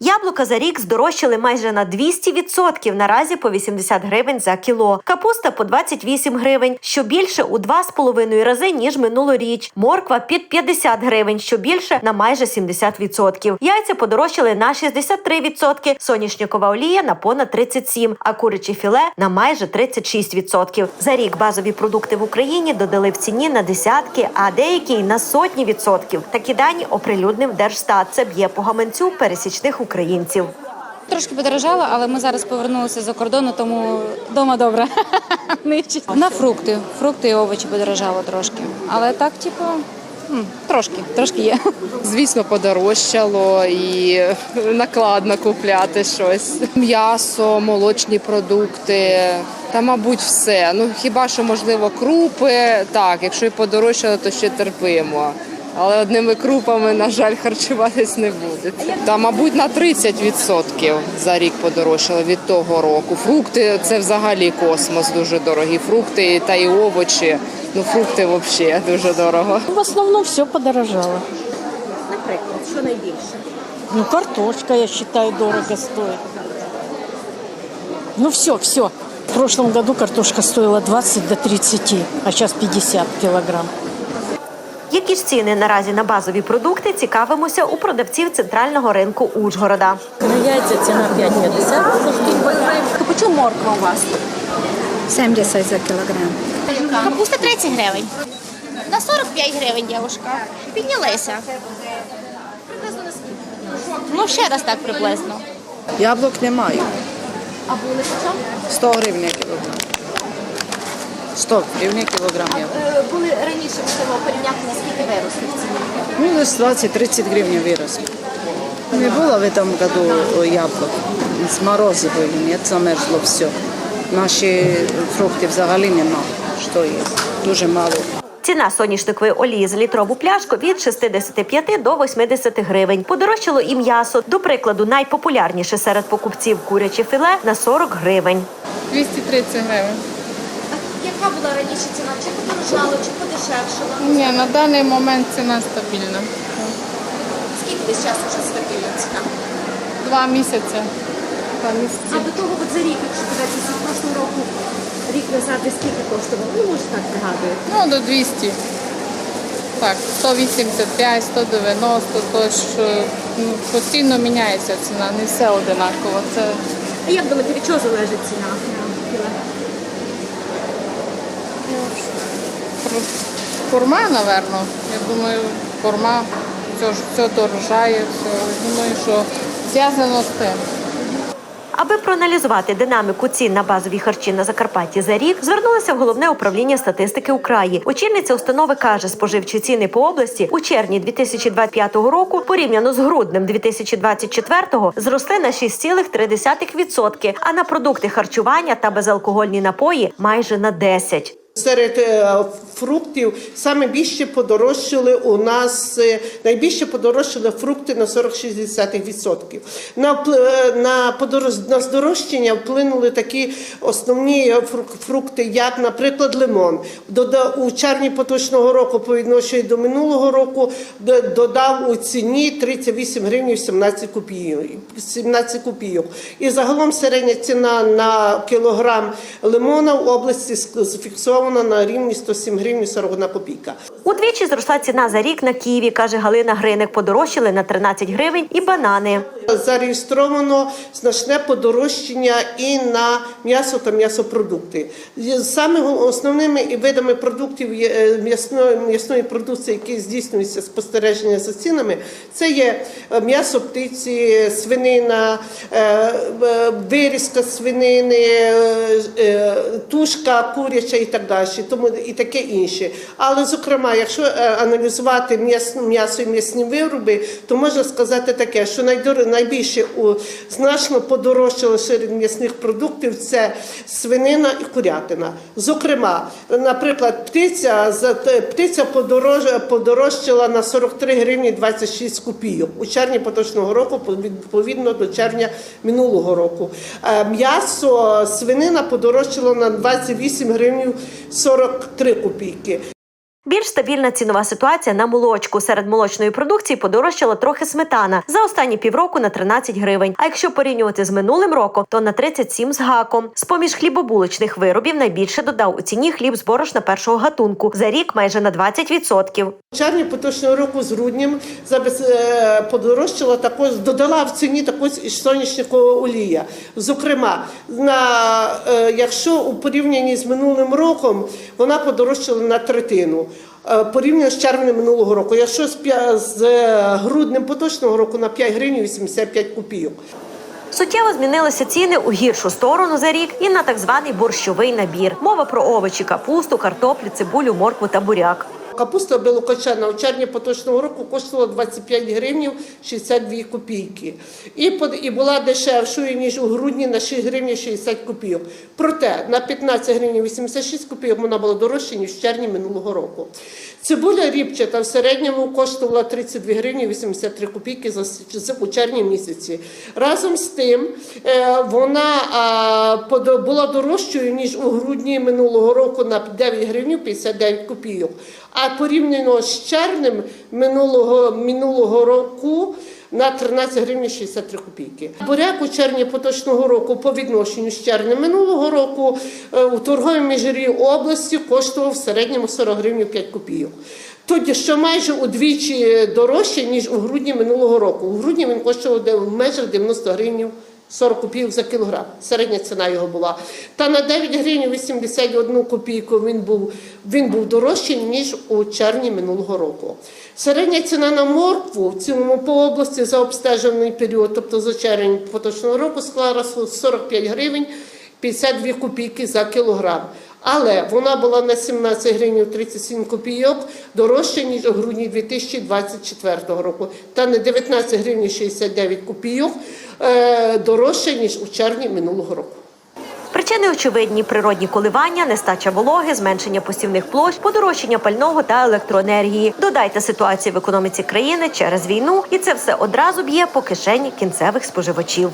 Яблука за рік здорожчали майже на 200%, наразі по 80 гривень за кіло. Капуста по 28 гривень, що більше у 2,5 рази, ніж минулоріч. Морква під 50 гривень, що більше на майже 70%. Яйця подорожчали на 63%, соняшникова олія на понад 37%, а куряче філе на майже 36%. За рік базові продукти в Україні додали в ціні на десятки, а деякі на сотні відсотків. Такі дані оприлюднив Держстат. Це б'є по гаманцю пересічних українців. Трошки подорожало, але ми зараз повернулися за кордону, тому вдома добре. На фрукти. Фрукти і овочі подорожало трошки. Але так, типу, трошки, трошки є. Звісно, подорожчало і накладно купляти щось. М'ясо, молочні продукти та, мабуть, все. Ну хіба що можливо крупи. Так, якщо і подорожчало, то ще терпимо. Але одними крупами, на жаль, харчуватись не буде. Та, мабуть, на 30% за рік подорожчало від того року. Фрукти це взагалі космос, дуже дорогі. Фрукти та й овочі. Ну, фрукти взагалі дуже дорого. В основном все подорожало. Наприклад, що найбільше? Ну, картошка, я считаю, дорого стоит. Ну, все, все. В прошлом году картошка стоила 20 до 30, а сейчас 50 килограмм. Які ж ціни наразі на базові продукти цікавимося у продавців центрального ринку Ужгорода. На яйця ціна 5,50. По морква у вас? 70 за кілограм. Капуста 30 гривень. На 45 гривень, дівушка. Піднялися. Приблизно на скільки? Ну, ще раз так приблизно. Яблук не маю. А були по чому? 100 гривень кілограм. 100 гривень кілограм яблук. Е, Були раніше, можливо, порівняти, наскільки виросли в ціні. Ну, десь 20-30 гривень вирос. Не було в этом году яблук. З морози були, нет, замерзло все. Наші фрукти взагалі нема. Що є? Дуже мало. Ціна соняшникової олії за літрову пляшку від 65 до 80 гривень. Подорожчало і м'ясо. До прикладу, найпопулярніше серед покупців куряче філе на 40 гривень. 230 гривень. Яка була раніше ціна? Чи подорожала, чи подешевшала? Ні, на даний момент ціна стабільна. Скільки десь часу вже стабільна ціна? Два місяці. Два місяці. А до того от за рік, якщо дивитися, з прошлого року, рік назад, скільки коштувало? Ну, може так пригадую. Ну, до 200. Так, 185, 190, тож е, ну, постійно міняється ціна, не все одинаково. Це А як думаєте, від чого залежить ціна? Форма, напевно. Я думаю, форма, все, все дорожає, все. Думаю, що зв'язано з тим. Аби проаналізувати динаміку цін на базові харчі на Закарпатті за рік, звернулася в головне управління статистики Украї. Очільниця установи каже, споживчі ціни по області у червні 2025 року порівняно з груднем 2024 зросли на 6,3%, а на продукти харчування та безалкогольні напої майже на 10%. Серед е, фруктів саме більше подорожчали у нас е, найбільше подорожчали фрукти на 40-60%. На е, на подорож на здорожчання вплинули такі основні фрукти, як, наприклад, лимон. У червні поточного року по відношенню до минулого року додав у ціні 38 гривень 17 копійок. 17 копійок. І загалом середня ціна на кілограм лимона в області ск- зафіксована на рівні 107 гривень 41 копійка. Удвічі зросла ціна за рік на Києві, каже Галина Гриник. Подорожчали на 13 гривень і банани. Зареєстровано значне подорожчання і на м'ясо та м'ясопродукти. Саме основними видами продуктів е, м'ясної, м'ясної продукції, які здійснюються спостереження за цінами, це є е, м'ясо птиці, свинина, е, вирізка свинини, тушка куряча і так далі, тому і таке інше. Але зокрема, якщо е, аналізувати м'ясо, і м'ясні вироби, то можна сказати таке, що найбільше значно подорожчало серед м'ясних продуктів це свинина і курятина. Зокрема, наприклад, птиця птиця подорожчала на 43 гривні 26 копійок у червні поточного року, відповідно до червня минулого року. Е, М'ясо свинина подорожчало на 28 гривень 43 копійки. Більш стабільна цінова ситуація на молочку. Серед молочної продукції подорожчала трохи сметана за останні півроку на 13 гривень. А якщо порівнювати з минулим роком, то на 37 з гаком. З поміж хлібобулочних виробів найбільше додав у ціні хліб з борошна першого гатунку за рік майже на 20%. В червні поточного року з груднем е, подорожчала також, додала в ціні також і соняшникова олія. Зокрема, на, е, якщо у порівнянні з минулим роком вона подорожчала на третину. Е, Порівняно з червнем минулого року. Якщо з, е, груднем поточного року на 5 гривень 85 копійок. Суттєво змінилися ціни у гіршу сторону за рік і на так званий борщовий набір. Мова про овочі, капусту, картоплю, цибулю, моркву та буряк. Капуста білокочана у червні поточного року коштувала 25 гривень 62 копійки. І, і була дешевшою, ніж у грудні на 6 гривень 60 копійок. Проте на 15 гривень 86 копійок вона була дорожча, ніж в червні минулого року. Цибуля ріпчата в середньому коштувала 32 гривні 83 копійки у червні місяці. Разом з тим е, вона була дорожчою, ніж у грудні минулого року на 9 гривень 59 копійок. А порівняно з червнем минулого, минулого року на 13 гривень 63 копійки. Буряк у червні поточного року по відношенню з червня минулого року е, у торговій межирі області коштував в середньому 40 гривень 5 копійок. Тоді, що майже удвічі дорожче, ніж у грудні минулого року. У грудні він коштував в межах 90 гривень 40 копійок за кілограм. Середня ціна його була. Та на 9 гривень 81 копійку він був, він був дорожчий, ніж у червні минулого року. Середня ціна на моркву в цілому по області за обстежений період, тобто за червень поточного року, склала 45 гривень 52 копійки за кілограм. Але вона була на 17 гривень 37 копійок дорожча, ніж у грудні 2024 року. Та на 19 гривень 69 копійок е, дорожча, ніж у червні минулого року. Причини очевидні: природні коливання, нестача вологи, зменшення посівних площ, подорожчання пального та електроенергії. Додайте ситуацію в економіці країни через війну, і це все одразу б'є по кишені кінцевих споживачів.